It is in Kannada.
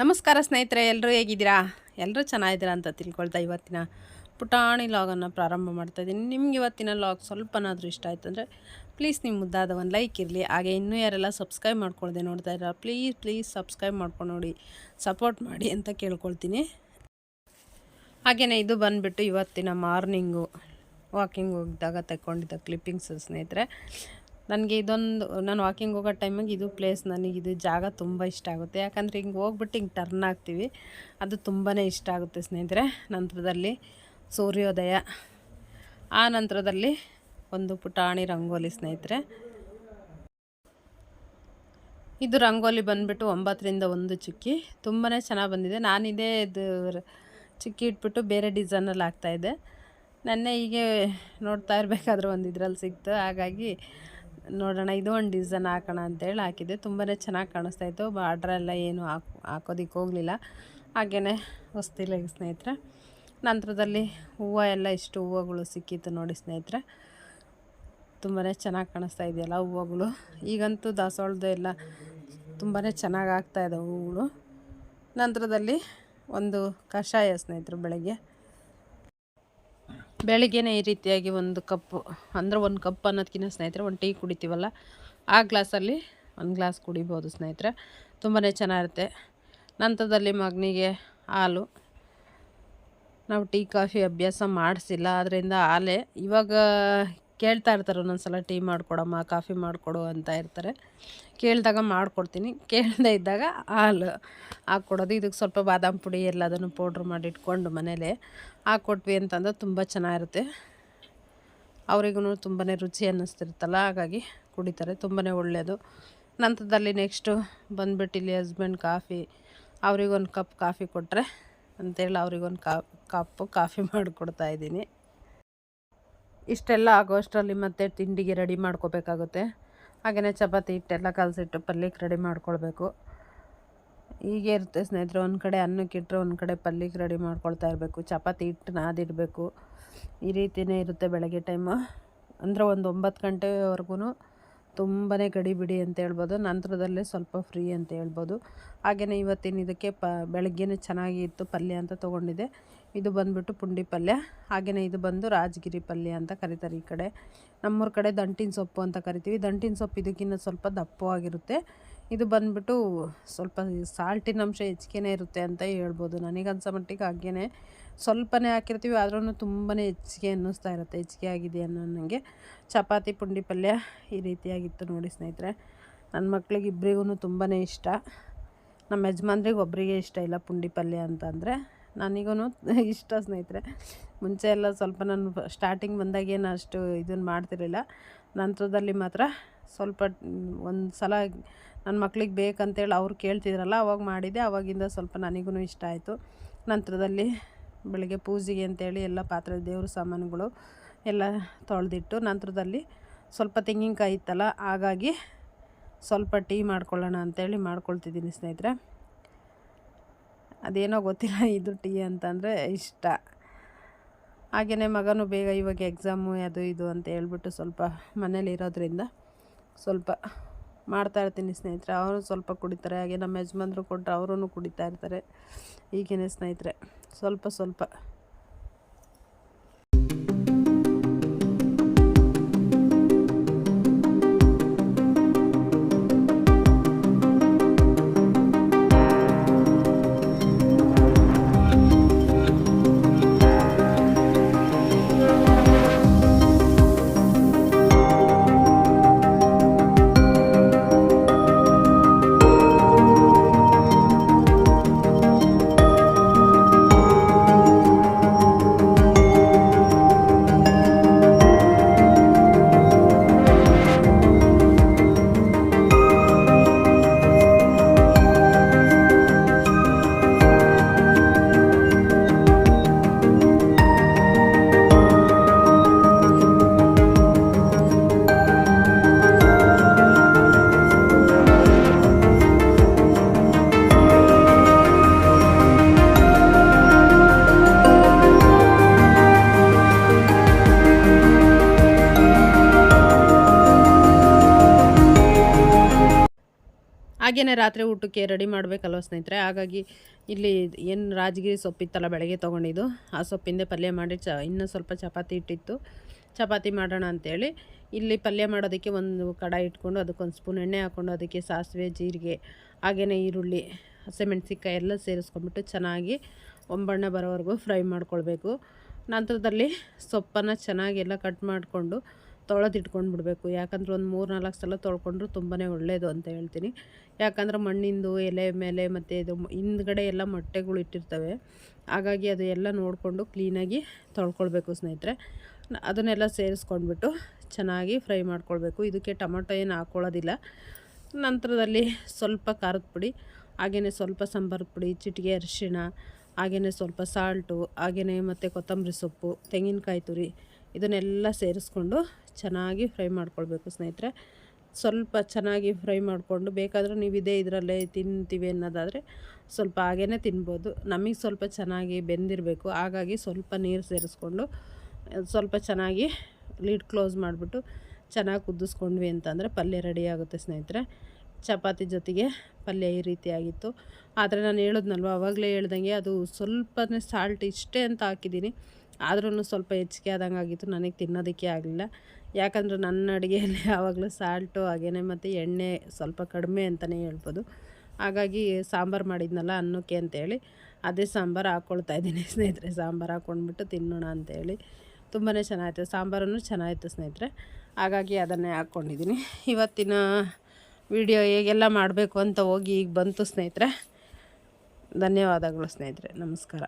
ನಮಸ್ಕಾರ ಸ್ನೇಹಿತರೆ ಎಲ್ಲರೂ ಹೇಗಿದ್ದೀರಾ? ಎಲ್ಲರೂ ಚೆನ್ನಾಗಿದ್ದೀರಾ ಅಂತ ತಿಳ್ಕೊಳ್ತಾ ಇವತ್ತಿನ ಪುಟಾಣಿ ಲಾಗನ್ನು ಪ್ರಾರಂಭ ಮಾಡ್ತಾ ಇದ್ದೀನಿ. ನಿಮ್ಗೆ ಇವತ್ತಿನ ಲಾಗ್ ಸ್ವಲ್ಪನಾದರೂ ಇಷ್ಟ ಆಯಿತು ಅಂದರೆ ಪ್ಲೀಸ್ ನಿಮ್ಮ ಮುದ್ದಾದ ಒಂದು ಲೈಕ್ ಇರಲಿ. ಹಾಗೆ ಇನ್ನೂ ಯಾರೆಲ್ಲ ಸಬ್ಸ್ಕ್ರೈಬ್ ಮಾಡ್ಕೊಳ್ದೆ ನೋಡ್ತಾ ಇದ್ದೀರಾ ಪ್ಲೀಸ್ ಪ್ಲೀಸ್ ಸಬ್ಸ್ಕ್ರೈಬ್ ಮಾಡ್ಕೊಂಡು ನೋಡಿ ಸಪೋರ್ಟ್ ಮಾಡಿ ಅಂತ ಕೇಳ್ಕೊಳ್ತೀನಿ. ಹಾಗೆಯೇ ಇದು ಬಂದುಬಿಟ್ಟು ಇವತ್ತಿನ ಮಾರ್ನಿಂಗು ವಾಕಿಂಗ್ ಹೋಗಿದ್ದಾಗ ತಗೊಂಡಿದ್ದ ಕ್ಲಿಪ್ಪಿಂಗ್ಸ್ ಸ್ನೇಹಿತರೆ. ನನಗೆ ಇದೊಂದು, ನಾನು ವಾಕಿಂಗ್ ಹೋಗೋ ಟೈಮಿಗೆ ಇದು ಪ್ಲೇಸ್ ನನಗೆ ಇದು ಜಾಗ ತುಂಬ ಇಷ್ಟ ಆಗುತ್ತೆ. ಯಾಕಂದರೆ ಹಿಂಗೆ ಹೋಗ್ಬಿಟ್ಟು ಹಿಂಗೆ ಟರ್ನ್ ಆಗ್ತೀವಿ. ಅದು ತುಂಬಾ ಇಷ್ಟ ಆಗುತ್ತೆ ಸ್ನೇಹಿತರೆ. ನಂತರದಲ್ಲಿ ಸೂರ್ಯೋದಯ, ಆ ನಂತರದಲ್ಲಿ ಒಂದು ಪುಟಾಣಿ ರಂಗೋಲಿ ಸ್ನೇಹಿತರೆ. ಇದು ರಂಗೋಲಿ ಬಂದುಬಿಟ್ಟು ಒಂಬತ್ತರಿಂದ ಒಂದು ಚುಕ್ಕಿ. ತುಂಬಾ ಚೆನ್ನಾಗಿ ಬಂದಿದೆ. ನಾನಿದೇ ಇದು ಚಿಕ್ಕಿ ಇಟ್ಬಿಟ್ಟು ಬೇರೆ ಡಿಸೈನಲ್ಲಿ ಹಾಕ್ತಾಯಿದ್ದೆ ನೆನ್ನೆ ಹೀಗೆ ನೋಡ್ತಾ ಇರಬೇಕಾದ್ರೆ ಒಂದು ಇದ್ರಲ್ಲಿ ಸಿಕ್ತು. ಹಾಗಾಗಿ ನೋಡೋಣ, ಇದು ಒಂದು ಡಿಸೈನ್ ಹಾಕೋಣ ಅಂತೇಳಿ ಹಾಕಿದ್ದೆ. ತುಂಬಾ ಚೆನ್ನಾಗಿ ಕಾಣಿಸ್ತಾ ಇತ್ತು. ಬಾರ್ಡ್ರ್ ಎಲ್ಲ ಏನು ಹಾಕ್ ಹಾಕೋದಿಕ್ಕೆ ಹೋಗಲಿಲ್ಲ. ಹಾಗೆಯೇ ಹೊಸ್ತಿಲ್ಲ ಸ್ನೇಹಿತರೆ, ನಂತರದಲ್ಲಿ ಹೂವು ಎಲ್ಲ ಇಷ್ಟು ಹೂವುಗಳು ಸಿಕ್ಕಿತ್ತು ನೋಡಿ ಸ್ನೇಹಿತರೆ. ತುಂಬಾ ಚೆನ್ನಾಗಿ ಕಾಣಿಸ್ತಾ ಇದೆಯಲ್ಲ ಹೂವುಗಳು. ಈಗಂತೂ ದಾಸವಾಳದ್ದು ಎಲ್ಲ ತುಂಬಾ ಚೆನ್ನಾಗಿ ಆಗ್ತಾಯಿದೆ ಹೂವುಗಳು. ನಂತರದಲ್ಲಿ ಒಂದು ಕಷಾಯ ಸ್ನೇಹಿತರು ಬೆಳಗ್ಗೆ. ಬೆಳಿಗ್ಗೆನೇ ಈ ರೀತಿಯಾಗಿ ಒಂದು ಕಪ್ಪು, ಅಂದರೆ ಒಂದು ಕಪ್ ಅನ್ನೋದಕ್ಕಿಂತ ಸ್ನೇಹಿತರೆ, ಒಂದು ಟೀ ಕುಡಿತೀವಲ್ಲ, ಆ ಗ್ಲಾಸಲ್ಲಿ ಒಂದು ಗ್ಲಾಸ್ ಕುಡಿಬೋದು ಸ್ನೇಹಿತರೆ. ತುಂಬಾ ಚೆನ್ನಾಗಿರುತ್ತೆ. ನಂತರದಲ್ಲಿ ಮಗನಿಗೆ ಹಾಲು. ನಾವು ಟೀ, ಕಾಫಿ ಅಭ್ಯಾಸ ಮಾಡಿಸಿಲ್ಲ ಅದರಿಂದ ಹಾಲೇ ಇವಾಗ ಕೇಳ್ತಾ ಇರ್ತಾರೆ ಒಂದೊಂದ್ಸಲ ಟೀ ಮಾಡಿಕೊಡಮ್ಮ, ಕಾಫಿ ಮಾಡಿಕೊಡು ಅಂತ ಇರ್ತಾರೆ. ಕೇಳಿದಾಗ ಮಾಡಿಕೊಡ್ತೀನಿ. ಕೇಳದೇ ಇದ್ದಾಗ ಹಾಲು ಹಾಕ್ಕೊಡೋದು. ಇದಕ್ಕೆ ಸ್ವಲ್ಪ ಬಾದಾಮ್ ಪುಡಿ ಎಲ್ಲದನ್ನು ಪೌಡ್ರ್ ಮಾಡಿ ಇಟ್ಕೊಂಡು ಮನೇಲೆ ಹಾಕ್ಕೊಟ್ವಿ ಅಂತಂದ್ರೆ ತುಂಬ ಚೆನ್ನಾಗಿರುತ್ತೆ. ಅವರಿಗೂ ತುಂಬಾ ರುಚಿ ಅನ್ನಿಸ್ತಿರ್ತಲ್ಲ ಹಾಗಾಗಿ ಕುಡಿತಾರೆ. ತುಂಬಾ ಒಳ್ಳೆಯದು ನಂತರದಲ್ಲಿ ನೆಕ್ಸ್ಟು ಬಂದ್ಬಿಟ್ಟು ಇಲ್ಲಿ ಹಸ್ಬೆಂಡ್ ಕಾಫಿ, ಅವ್ರಿಗೊಂದು ಕಪ್ ಕಾಫಿ ಕೊಟ್ಟರೆ ಅಂತೇಳಿ ಅವ್ರಿಗೊಂದು ಕಪ್ಪು ಕಾಫಿ ಮಾಡಿಕೊಡ್ತಾ ಇಷ್ಟೆಲ್ಲ ಆಗೋಷ್ಟರಲ್ಲಿ ಮತ್ತೆ ತಿಂಡಿಗೆ ರೆಡಿ ಮಾಡ್ಕೋಬೇಕಾಗುತ್ತೆ. ಹಾಗೆಯೇ ಚಪಾತಿ ಹಿಟ್ಟೆಲ್ಲ ಕಲಸಿಟ್ಟು ಪಲ್ಯಕ್ಕೆ ರೆಡಿ ಮಾಡ್ಕೊಳ್ಬೇಕು. ಹೀಗೆ ಇರುತ್ತೆ ಸ್ನೇಹಿತರೆ, ಒಂದು ಕಡೆ ಅನ್ನಕ್ಕೆ ಇಟ್ಟರೆ ಒಂದು ಕಡೆ ಪಲ್ಯಕ್ಕೆ ರೆಡಿ ಮಾಡ್ಕೊಳ್ತಾ ಇರಬೇಕು. ಚಪಾತಿ ಹಿಟ್ಟು ನಾದಿಡಬೇಕು ಈ ರೀತಿಯೇ ಇರುತ್ತೆ ಬೆಳಗ್ಗೆ ಟೈಮು ಅಂದರೆ ಒಂದು ಒಂಬತ್ತು ಗಂಟೆವರೆಗೂ ತುಂಬಾ ಗಡಿಬಿಡಿ ಅಂತ ಹೇಳ್ಬೋದು. ನಂತರದಲ್ಲೇ ಸ್ವಲ್ಪ ಫ್ರೀ ಅಂತ ಹೇಳ್ಬೋದು. ಹಾಗೆಯೇ ಇವತ್ತಿನ ಇದಕ್ಕೆ ಪ, ಬೆಳಗ್ಗೆನೇ ಚೆನ್ನಾಗಿ ಇತ್ತು ಪಲ್ಯ ಅಂತ ತೊಗೊಂಡಿದ್ದೆ. ಇದು ಬಂದುಬಿಟ್ಟು ಪುಂಡಿ ಪಲ್ಯ. ಹಾಗೆಯೇ ಇದು ಬಂದು ರಾಜಗಿರಿ ಪಲ್ಯ ಅಂತ ಕರೀತಾರೆ ಈ ಕಡೆ. ನಮ್ಮೂರ ಕಡೆ ದಂಟಿನ ಸೊಪ್ಪು ಅಂತ ಕರಿತೀವಿ. ದಂಟಿನ ಸೊಪ್ಪು ಇದಕ್ಕಿಂತ ಸ್ವಲ್ಪ ದಪ್ಪವಾಗಿರುತ್ತೆ ಇದು ಬಂದುಬಿಟ್ಟು ಸ್ವಲ್ಪ ಸಾಲ್ಟಿನ ಅಂಶ ಹೆಚ್ಚಿಗೆನೇ ಇರುತ್ತೆ ಅಂತ ಹೇಳ್ಬೋದು. ನನಗನ್ಸೋ ಮಟ್ಟಿಗೆ ಹಾಗೇ ಸ್ವಲ್ಪನೇ ಹಾಕಿರ್ತೀವಿ ಆದ್ರೂ ತುಂಬಾ ಹೆಚ್ಚಿಗೆ ಅನ್ನಿಸ್ತಾ ಇರುತ್ತೆ, ಹೆಚ್ಚಿಗೆ ಆಗಿದೆ ಅನ್ನೋ ನನಗೆ ಚಪಾತಿ, ಪುಂಡಿ ಪಲ್ಯ ಈ ರೀತಿಯಾಗಿತ್ತು ನೋಡಿ ಸ್ನೇಹಿತರೆ. ನನ್ನ ಮಕ್ಳಿಗೆ ಇಬ್ಬರಿಗೂ ತುಂಬಾ ಇಷ್ಟ. ನಮ್ಮ ಯಜಮಾನ್ರಿಗೆ ಒಬ್ಬರಿಗೆ ಇಷ್ಟ ಇಲ್ಲ ಪುಂಡಿ ಪಲ್ಯ ಅಂತಂದರೆ ನನಗೂ ಇಷ್ಟ ಸ್ನೇಹಿತರೆ. ಮುಂಚೆ ಎಲ್ಲ ಸ್ವಲ್ಪ ನಾನು ಸ್ಟಾರ್ಟಿಂಗ್ ಬಂದಾಗ ಏನು ಅಷ್ಟು ಇದನ್ನು ಮಾಡ್ತಿರಲಿಲ್ಲ. ನಂತರದಲ್ಲಿ ಮಾತ್ರ ಸ್ವಲ್ಪ ಒಂದು ಸಲ ನನ್ನ ಮಕ್ಳಿಗೆ ಬೇಕಂತೇಳಿ ಅವ್ರು ಕೇಳ್ತಿದ್ರಲ್ಲ, ಅವಾಗ ಮಾಡಿದೆ. ಅವಾಗಿಂದ ಸ್ವಲ್ಪ ನನಗೂ ಇಷ್ಟ ಆಯಿತು. ನಂತರದಲ್ಲಿ ಬೆಳಗ್ಗೆ ಪೂಜೆಗೆ ಅಂತೇಳಿ ಎಲ್ಲ ಪಾತ್ರೆ, ದೇವ್ರ ಸಾಮಾನುಗಳು ಎಲ್ಲ ತೊಳೆದಿಟ್ಟು ನಂತರದಲ್ಲಿ ಸ್ವಲ್ಪ ತೆಂಗಿನಕಾಯಿ ಇತ್ತಲ್ಲ, ಹಾಗಾಗಿ ಸ್ವಲ್ಪ ಟೀ ಮಾಡ್ಕೊಳ್ಳೋಣ ಅಂತೇಳಿ ಮಾಡ್ಕೊಳ್ತಿದ್ದೀನಿ ಸ್ನೇಹಿತರೆ. ಅದೇನೋ ಗೊತ್ತಿಲ್ಲ ಇದು ಟೀ ಅಂತಂದರೆ ಇಷ್ಟ. ಹಾಗೆಯೇ ಮಗನೂ ಬೇಗ ಇವಾಗ ಎಕ್ಸಾಮು ಅದು ಇದು ಅಂತ ಹೇಳ್ಬಿಟ್ಟು ಸ್ವಲ್ಪ ಮನೇಲಿ ಇರೋದ್ರಿಂದ ಸ್ವಲ್ಪ ಮಾಡ್ತಾ ಇರ್ತೀನಿ ಸ್ನೇಹಿತರೆ. ಅವರು ಸ್ವಲ್ಪ ಕುಡಿತಾರೆ, ಹಾಗೆ ನಮ್ಮ ಯಜಮಾನ್ರು ಕೊಟ್ಟರೆ ಅವರೂ ಕುಡಿತಾ ಇರ್ತಾರೆ. ಹೀಗೇನೆ ಸ್ನೇಹಿತರೆ. ಸ್ವಲ್ಪ ಸ್ವಲ್ಪ. ಹಾಗೆಯೇ ರಾತ್ರಿ ಊಟಕ್ಕೆ ರೆಡಿ ಮಾಡಬೇಕಲ್ವ ಸ್ನೇಹಿತರೆ. ಹಾಗಾಗಿ ಇಲ್ಲಿ ಏನು ರಾಜಗಿರಿ ಸೊಪ್ಪಿತ್ತಲ್ಲ ಬೆಳಗ್ಗೆ ತೊಗೊಂಡಿದ್ದು. ಆ ಸೊಪ್ಪಿಂದ ಪಲ್ಯ ಮಾಡಿ ಚ ಇನ್ನೂ ಸ್ವಲ್ಪ ಚಪಾತಿ ಇಟ್ಟಿತ್ತು. ಚಪಾತಿ ಮಾಡೋಣ ಅಂಥೇಳಿ ಇಲ್ಲಿ ಪಲ್ಯ ಮಾಡೋದಕ್ಕೆ ಒಂದು ಕಡಾಯಿ ಇಟ್ಕೊಂಡು ಅದಕ್ಕೊಂದು ಸ್ಪೂನ್ ಎಣ್ಣೆ ಹಾಕ್ಕೊಂಡು ಅದಕ್ಕೆ ಸಾಸಿವೆ, ಜೀರಿಗೆ ಹಾಗೆಯೇ ಈರುಳ್ಳಿ, ಹಸಿಮೆಣ್ಸಿನ್ಕಾಯಿ ಎಲ್ಲ ಸೇರಿಸ್ಕೊಂಡ್ಬಿಟ್ಟು ಚೆನ್ನಾಗಿ ಒಂಬಣ್ಣ ಬರೋವರೆಗೂ ಫ್ರೈ ಮಾಡ್ಕೊಳ್ಬೇಕು. ನಂತರದಲ್ಲಿ ಸೊಪ್ಪನ್ನು ಚೆನ್ನಾಗೆಲ್ಲ ಕಟ್ ಮಾಡಿಕೊಂಡು ತೊಳೆದಿಟ್ಕೊಂಡು ಬಿಡಬೇಕು ಯಾಕಂದ್ರೆ ಒಂದು ಮೂರು ನಾಲ್ಕು ಸಲ ತೊಳ್ಕೊಂಡ್ರು ತುಂಬಾ ಒಳ್ಳೆಯದು ಅಂತ ಹೇಳ್ತೀನಿ. ಯಾಕಂದ್ರೆ ಮಣ್ಣಿಂದು ಎಲೆ ಮೇಲೆ ಮತ್ತು ಇದು ಹಿಂದ್ಗಡೆ ಎಲ್ಲ ಮೊಟ್ಟೆಗಳು ಇಟ್ಟಿರ್ತವೆ. ಹಾಗಾಗಿ ಅದು ಎಲ್ಲ ನೋಡಿಕೊಂಡು ಕ್ಲೀನಾಗಿ ತೊಳ್ಕೊಳ್ಬೇಕು ಸ್ನೇಹಿತರೆ. ಅದನ್ನೆಲ್ಲ ಸೇರಿಸ್ಕೊಂಡ್ಬಿಟ್ಟು ಚೆನ್ನಾಗಿ ಫ್ರೈ ಮಾಡ್ಕೊಳ್ಬೇಕು. ಇದಕ್ಕೆ ಟೊಮೊಟೊ ಏನು ಹಾಕ್ಕೊಳ್ಳೋದಿಲ್ಲ ನಂತರದಲ್ಲಿ ಸ್ವಲ್ಪ ಖಾರದ ಪುಡಿ ಹಾಗೆಯೇ ಸ್ವಲ್ಪ ಸಾಂಬಾರು ಪುಡಿ, ಚಿಟಿಕೆ ಅರಿಶಿಣ ಹಾಗೆಯೇ ಸ್ವಲ್ಪ ಸಾಲ್ಟು ಹಾಗೆಯೇ ಮತ್ತು ಕೊತ್ತಂಬರಿ ಸೊಪ್ಪು, ತೆಂಗಿನಕಾಯಿ ತುರಿ, ಇದನ್ನೆಲ್ಲ ಸೇರಿಸ್ಕೊಂಡು ಚೆನ್ನಾಗಿ ಫ್ರೈ ಮಾಡ್ಕೊಳ್ಬೇಕು ಸ್ನೇಹಿತರೆ. ಸ್ವಲ್ಪ ಚೆನ್ನಾಗಿ ಫ್ರೈ ಮಾಡಿಕೊಂಡು ಬೇಕಾದರೂ ನೀವು ಇದೇ ಇದರಲ್ಲೇ ತಿಂತೀವಿ ಅನ್ನೋದಾದರೆ ಸ್ವಲ್ಪ ಹಾಗೇ ತಿನ್ಬೋದು. ನಮಗೆ ಸ್ವಲ್ಪ ಚೆನ್ನಾಗಿ ಬೆಂದಿರಬೇಕು. ಹಾಗಾಗಿ ಸ್ವಲ್ಪ ನೀರು ಸೇರಿಸ್ಕೊಂಡು, ಸ್ವಲ್ಪ ಚೆನ್ನಾಗಿ ಲೀಡ್ ಕ್ಲೋಸ್ ಮಾಡಿಬಿಟ್ಟು ಚೆನ್ನಾಗಿ ಕುದಿಸ್ಕೊಂಡ್ವಿ ಅಂತಂದರೆ ಪಲ್ಯ ರೆಡಿ ಆಗುತ್ತೆ ಸ್ನೇಹಿತರೆ. ಚಪಾತಿ ಜೊತೆಗೆ ಪಲ್ಯ ಈ ರೀತಿಯಾಗಿತ್ತು. ಆದರೆ ನಾನು ಹೇಳಿದ್ನಲ್ವ, ಅವಾಗಲೇ ಹೇಳ್ದಂಗೆ ಅದು ಸ್ವಲ್ಪನೇ ಸಾಲ್ಟ್ ಇಷ್ಟೇ ಅಂತ ಹಾಕಿದ್ದೀನಿ. ಆದ್ರೂ ಸ್ವಲ್ಪ ಹೆಚ್ಚಿಗೆ ಆದಂಗೆ ಆಗಿತ್ತು. ನನಗೆ ತಿನ್ನೋದಕ್ಕೆ ಆಗಲಿಲ್ಲ. ಯಾಕಂದ್ರೆ ನನ್ನ ಅಡುಗೆಯಲ್ಲಿ ಯಾವಾಗಲೂ ಸಾಲ್ಟು ಹಾಗೇ ಮತ್ತು ಎಣ್ಣೆ ಸ್ವಲ್ಪ ಕಡಿಮೆ ಅಂತಲೇ ಹೇಳ್ಬೋದು. ಹಾಗಾಗಿ ಸಾಂಬಾರು ಮಾಡಿದ್ನಲ್ಲ ಅನ್ನಕ್ಕೆ ಅಂತೇಳಿ, ಅದೇ ಸಾಂಬಾರು ಹಾಕ್ಕೊಳ್ತಾ ಇದ್ದೀನಿ. ಸ್ನೇಹಿತರೆ, ಸಾಂಬಾರು ಹಾಕ್ಕೊಂಡ್ಬಿಟ್ಟು ತಿನ್ನೋಣ ಅಂತೇಳಿ. ತುಂಬಾ ಚೆನ್ನಾಗಿತ್ತು ಸಾಂಬಾರನ್ನು ಚೆನ್ನಾಗಿತ್ತು ಸ್ನೇಹಿತರೆ. ಹಾಗಾಗಿ ಅದನ್ನೇ ಹಾಕ್ಕೊಂಡಿದ್ದೀನಿ ಇವತ್ತಿನ ವಿಡಿಯೋ ಹೇಗೆಲ್ಲ ಮಾಡಬೇಕು ಅಂತ ಹೋಗಿ ಈಗ ಬಂತು ಸ್ನೇಹಿತರೆ. ಧನ್ಯವಾದಗಳು ಸ್ನೇಹಿತರೆ. ನಮಸ್ಕಾರ.